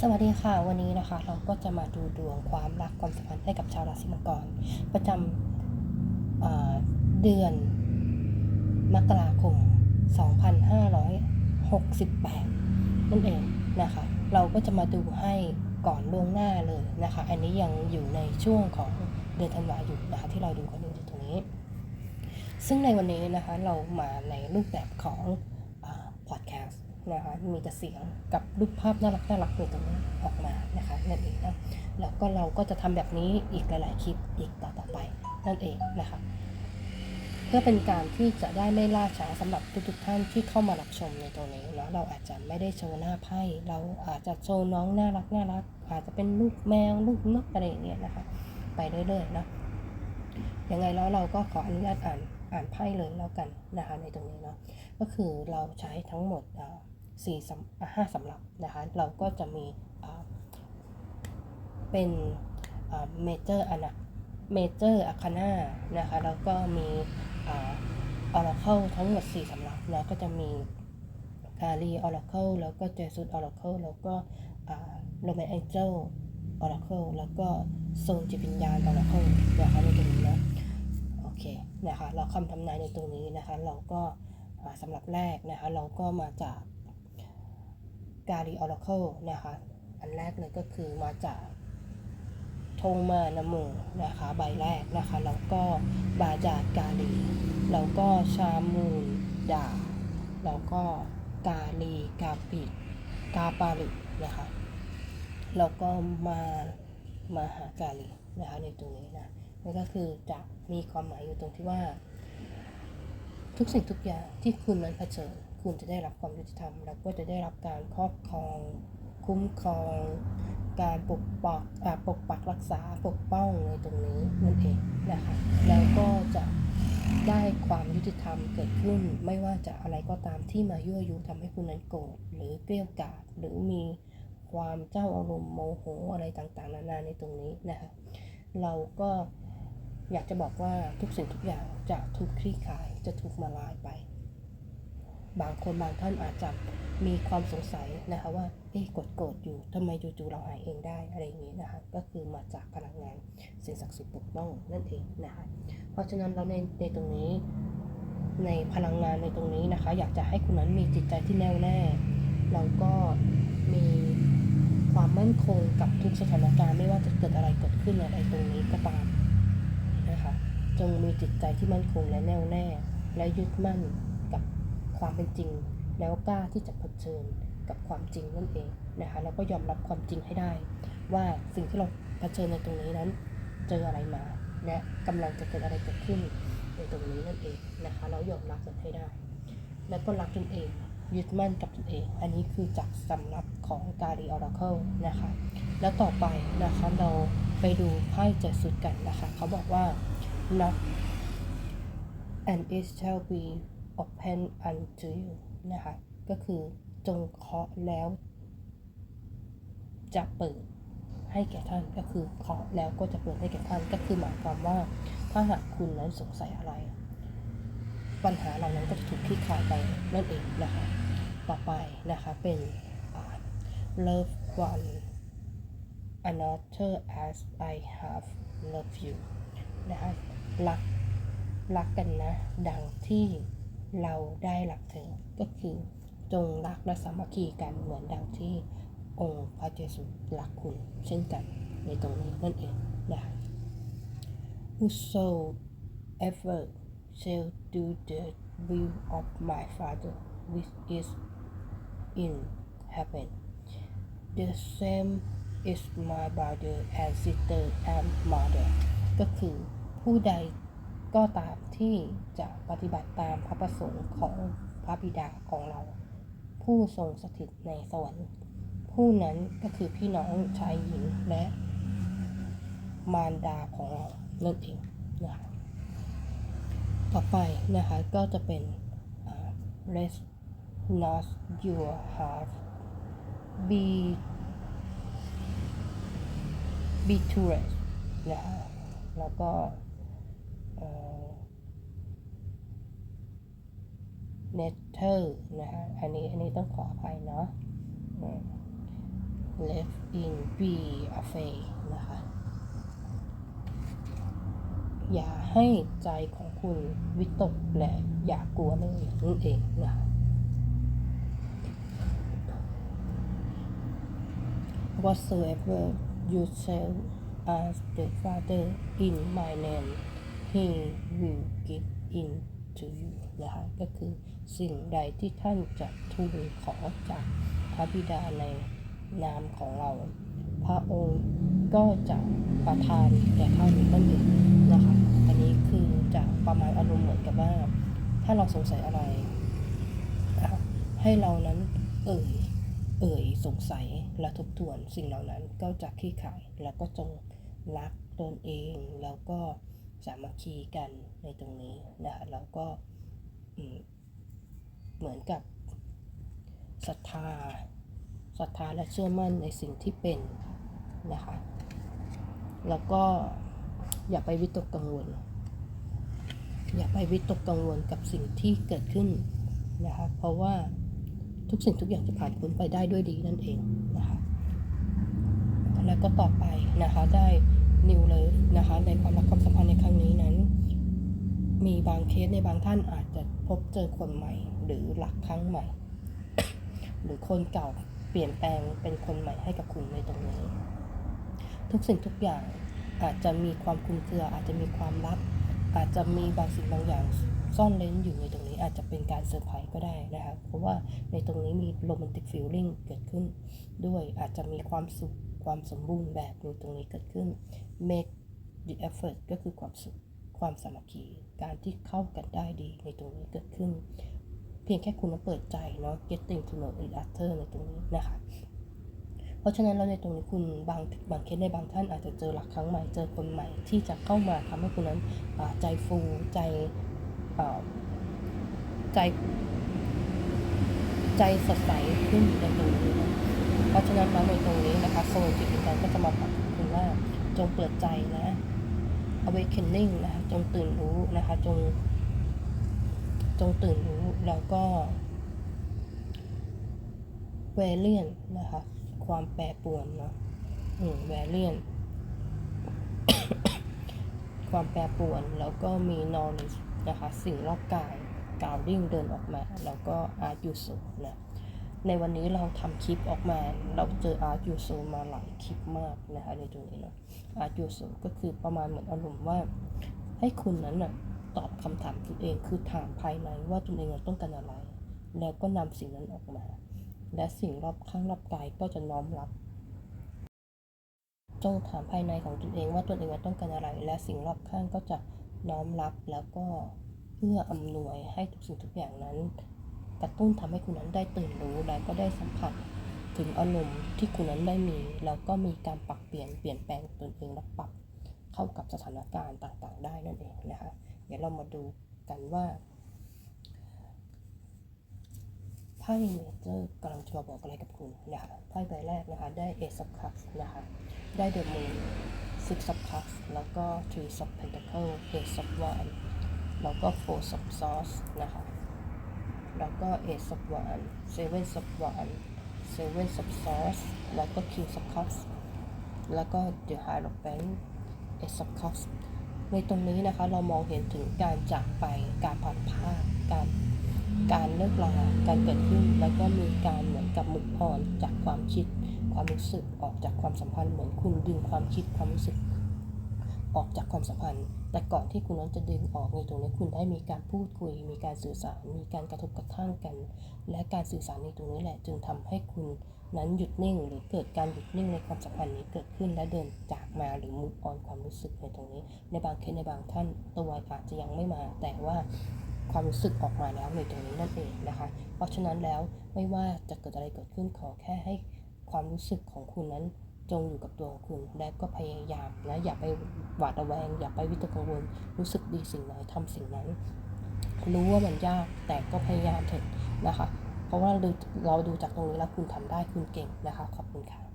สวัสดีค่ะ วันนี้นะคะ เราก็จะมาดูดวงความรักความสัมพันธ์ให้กับชาวราศีมังกร ประจำเดือนมกราคม 2568 นั่นเองนะคะ เราก็จะมาดูให้ก่อนล่วงหน้าเลยนะคะ อันนี้ยังอยู่ในช่วงของเดือนธันวาอยู่นะคะที่เราดูกันอยู่ตรงนี้ ซึ่งในวันนี้นะคะเรามาในรูปแบบของพอดแคสต์ นะคะมีแต่เสียงกับรูปภาพน่ารักน่ารักในตรงนี้ออกมานะคะนั่นเองนะแล้วก็เราก็จะทำแบบนี้อีกหลาย ๆ คลิปอีกต่อๆไปนั่นเองนะคะเพื่อเป็นการที่จะได้ไม่ล่าช้าสำหรับทุกๆท่านที่เข้ามารับชมในตรงนี้เนาะเราอาจจะไม่ได้โชว์หน้าไพ่เราอาจจะโชว์น้องน่ารักน่ารัก อาจจะเป็นลูกแมวลูกนกอะไรอย่างเงี้ยนะคะ ไปเรื่อยๆนะยังไงแล้วเราก็ขออนุญาตอ่านอ่านไพ่เลยแล้วกันนะคะในตรงนี้เนาะก็คือเราใช้ทั้งหมด สี่สำห้าสำหรับนะคะเราก็จะมีเป็นเมเจอร์อันเมเจอร์อะคาน่านะคะแล้วก็มีออร์เคิลทั้งหมด 4สำรับนะก็จะมีกาลีออร์เคิลแล้วก็เจสุดออร์เคิลแล้วก็โรแมนแองเจิลออร์เคิลแล้วก็โซนจิตวิญญาณออร์เคิลนะคะในตรงนี้นะโอเคนะคะเราคำทำนายในตรงนี้นะคะ เราก็สำหรับแรกนะคะ เราก็มาจาก กาลีออร์เคิลนะคะอันแรกเลยก็คือมาจากโทมานโมนะคะใบแรกนะคะแล้วก็บาจาดกาลีแล้วก็ชามูนดาแล้วก็กาลีกาปิกาปาลินะคะแล้วก็มามาหากาลีนะคะในตรงนี้นะนั่นก็คือจะมีความหมายอยู่ตรงที่ว่า ทุกสิ่งทุกอย่างที่คุณนั้นเผชิญ คุณจะได้รับความยุติธรรม แล้วก็จะได้รับการครอบครอง คุ้มครอง การปกปักปกปักรักษาปกป้องในตรงนี้นั่นเองนะคะแล้วก็จะได้ความยุติธรรมเกิดขึ้น ไม่ว่าจะอะไรก็ตามที่มายั่วยุทำให้คุณนั้นโกรธหรือเกลี้ยกล่อมหรือมีความเจ้าอารมณ์โมโหอะไรต่างๆ นานาในตรงนี้นะคะเราก็อยากจะบอกว่าทุกสิ่งทุกอย่างจะถูกคลี่คลายจะถูกมาลายไป บางคนบางท่านอาจจะมีความสงสัยนะคะว่าเอ๊ะกดโกรธอยู่ทำไมจู่ๆเราหายเองได้อะไรอย่างนี้นะคะก็คือมาจากพลังงานสิ่งศักดิ์สิทธิ์ปกป้องนั่นเองนะคะเพราะฉะนั้นเราในในตรงนี้ในพลังงานในตรงนี้นะคะ อยากจะให้คุณนั้นมีจิตใจที่แน่วแน่เราก็มีความมั่นคงกับทุกสถานการณ์ไม่ว่าจะเกิดอะไรเกิดขึ้นอะไรตรงนี้ก็ตามนะคะจงมีจิตใจที่มั่นคงและแน่วแน่ และยึดมั่น ความเป็นจริง แล้วกล้าที่จะเผชิญกับความจริงนั่นเองนะคะแล้วก็ยอมรับความจริงให้ได้ ว่าสิ่งที่เราเผชิญในตรงนี้นั้น เจออะไรมาและกำลังจะเกิดอะไรเกิดขึ้นในตรงนี้นั่นเองนะคะแล้วยอมรับมันให้ได้ แล้วก็รักตนเองยึดมั่นกับตนเอง อันนี้คือจากสำรับของกาลีออราเคิลนะคะ แล้วต่อไปนะคะเราไปดูไพ่เจ็ดสุดกันนะคะ เขาบอกว่า knock and it shall be open unto you นะคะ ก็คือจงเคาะแล้ว จะเปิดให้แก่ท่านก็คือเคาะแล้วก็จะเปิดให้แก่ท่านก็คือหมายความว่าถ้าหากคุณนั้นสงสัยอะไร ปัญหาเหล่านั้นก็จะถูกคลี่คลายไปนั่นเองนะคะ ต่อไปนะคะเป็น love one another as I have loved you นะคะรักรักกันนะ ดังที่ เราได้หลักเธอก็คือจงรักและสามัคคีกันเหมือนดังที่องค์พระเยซูรักคุณ เช่นกันในตรงนี้นั่นเองนะ Whosoever shall do the will of my Father which is in heaven the same is my brother and sister and mother ก็คือผู้ใด ก็ตามที่จะปฏิบัติตามพระประสงค์ของพระบิดาของเรา ผู้ทรงสถิตในสวรรค์ผู้นั้นก็คือพี่น้องชายหญิงและมารดาของเรานั่นเองนะคะต่อไปนะคะก็จะเป็น rest not your heart be be to rest นะคะแล้วก็ เนเธอร์นะคะอันนี้อันนี้ต้องขออภัยเนาะ left in be afraid นะคะ อย่าให้ใจของคุณวิตกและอย่ากลัวเลยนั่นเองนะคะ whatsoever you shall ask the Father in my name he will give in to you นะคะก็คือสิ่งใดที่ท่านจะทูลขอจากพระบิดาในนามของเรา พระองค์ก็จะประทานแก่ท่านนั่นเองนะคะ อันนี้คือจะประมาณอารมณ์เหมือนกับว่า ถ้าเราสงสัยอะไรนะคะให้เรานั้นเอ่ยเอ่ยสงสัยและทบทวนสิ่งเหล่านั้นก็จะคลี่คลายแล้วก็จงรักตนเองแล้วก็ สามัคคีกันในตรงนี้นะคะแล้วก็เหมือนกับศรัทธาศรัทธาและเชื่อมั่นในสิ่งที่เป็นนะคะ แล้วก็อย่าไปวิตกกังวล อย่าไปวิตกกังวลกับสิ่งที่เกิดขึ้นนะคะ เพราะว่าทุกสิ่งทุกอย่างจะผ่านพ้นไปได้ด้วยดีนั่นเองนะคะ แล้วก็ต่อไปนะคะได้ นิวเลยนะคะ ในความรักความสัมพันธ์ในครั้งนี้นั้น มีบางเคสในบางท่านอาจจะพบเจอคนใหม่ หรือหลักครั้งใหม่ หรือคนเก่าเปลี่ยนแปลงเป็นคนใหม่ให้กับคุณในตรงนี้ ทุกสิ่งทุกอย่างอาจจะมีความคลุมเครืออาจจะมีความลับ อาจจะมีบางสิ่งบางอย่างซ่อนเร้นอยู่ในตรง นี้อาจจะเป็นการเซอร์ไพรส์ก็ได้นะคะ เพราะว่าในตรงนี้มีโรแมนติกฟีลลิ่งเกิดขึ้น ด้วยอาจจะมีความสุขความสมบูรณ์แบบในตรงนี้เกิดขึ้น make the effort ก็คือความสุขความสามัคคีการที่เข้ากันได้ดีในตรงนี้เกิดขึ้น เพียงแค่คุณมาเปิดใจเนาะ getting to know each other ในตรงนี้นะคะ เพราะฉะนั้นแล้วในตรงนี้คุณบางบางเคสในบางท่านอาจจะเจอหลักครั้งใหม่เจอคนใหม่ที่จะเข้ามาทำให้คุณนั้นใจฟูใจอ่า ใจ ใจสดใสขึ้นในตรงนี้นะเพราะฉะนั้นแล้วในตรงนี้นะคะโซลจิตวิญญาณก็จะมาบอกคุณว่าจงเปิดใจนะ awakening นะคะจงตื่นรู้นะคะ จง จงตื่นรู้แล้วก็ variant นะคะ ความแปรปรวนเนาะอืม variant ความแปรปรวนแล้วก็มี knowledge นะคะ สิ่งรอบกาย กาวดิ้งเดินออกมา แล้วก็ art u s นะในวันนี้เราทำคลิปออกมา เราเจอ art u s มาหลายคลิปมากนะคะในตรงนี้เนาะ art u s ก็คือประมาณเหมือนอารมณ์ว่า ให้คุณนั้นน่ะตอบคำถามตัวเองคือถามภายในว่าตนเองต้องการอะไร แล้วก็นำสิ่งนั้นออกมา และสิ่งรอบข้างรอบกายก็จะน้อมรับจงถามภายในของตนเองว่าตนเองต้องการอะไร และสิ่งรอบข้างก็จะน้อมรับแล้วก็ เพื่ออำนวยให้ทุกสิ่งทุกอย่างนั้น กระตุ้นทำให้คุณนั้นได้ตื่นรู้และก็ได้สัมผัสถึงอารมณ์ที่คุณนั้นได้มีแล้วก็มีการปรับเปลี่ยนเปลี่ยนแปลงตนเองและปรับเข้ากับสถานการณ์ต่างๆ ได้นั่นเองนะคะเดี๋ยวเรามาดูกันว่าไพ่เมเจอร์กำลังจะมาบอกอะไรกับคุณนะคะไพ่ใบแรกนะคะได้ Ace of Cups นะคะได้ The Moon Six of Cups แล้วก็ Three of Pentacles Ace of Wands แล้วก็ Four of Swords นะคะ แล้วก็ Ace of Wands Seven of Wands Seven of Swords แล้วก็ King of Cups แล้วก็ The Hierophant Ace of Cups ในตรงนี้นะคะเรามองเห็นถึงการจากไปการผ่านพลาดการการเลิกลาการเกิดขึ้น แล้วก็มีการเหมือนกับมุกอ่อนจากความคิด ความรู้สึกออกจากความสัมพันธ์เหมือนคุณดึงความคิดความรู้สึก ออกจากความสัมพันธ์ แต่ก่อนที่คุณนั้นจะดึงออกในตรงนี้คุณได้มีการพูดคุย มีการสื่อสาร มีการกระทบกระทั่งกัน และการสื่อสารในตรงนี้แหละ จึงทำให้คุณนั้นหยุดนิ่ง หรือเกิดการหยุดนิ่งในความสัมพันธ์นี้เกิดขึ้นและเดินจากมาหรือมุกออนความรู้สึกในตรงนี้ ในบางเคสในบางท่านตัวอาจจะยังไม่มา แต่ว่าความรู้สึกออกมาแล้วในตรงนี้นั่นเองนะคะ เพราะฉะนั้นแล้วไม่ว่าจะเกิดอะไรเกิดขึ้นขอแค่ให้ความรู้สึกของคุณนั้น จงอยู่กับตัวของคุณ และก็พยายามนะอย่าไปหวาดระแวง อย่าไปวิตกกังวล รู้สึกดีสิ่งไหนทำสิ่งนั้น รู้ว่ามันยากแต่ก็พยายามเถอะนะคะ เพราะว่าเราเราดูจากตรงนี้แล้วคุณทำได้คุณเก่งนะคะ ขอบคุณค่ะ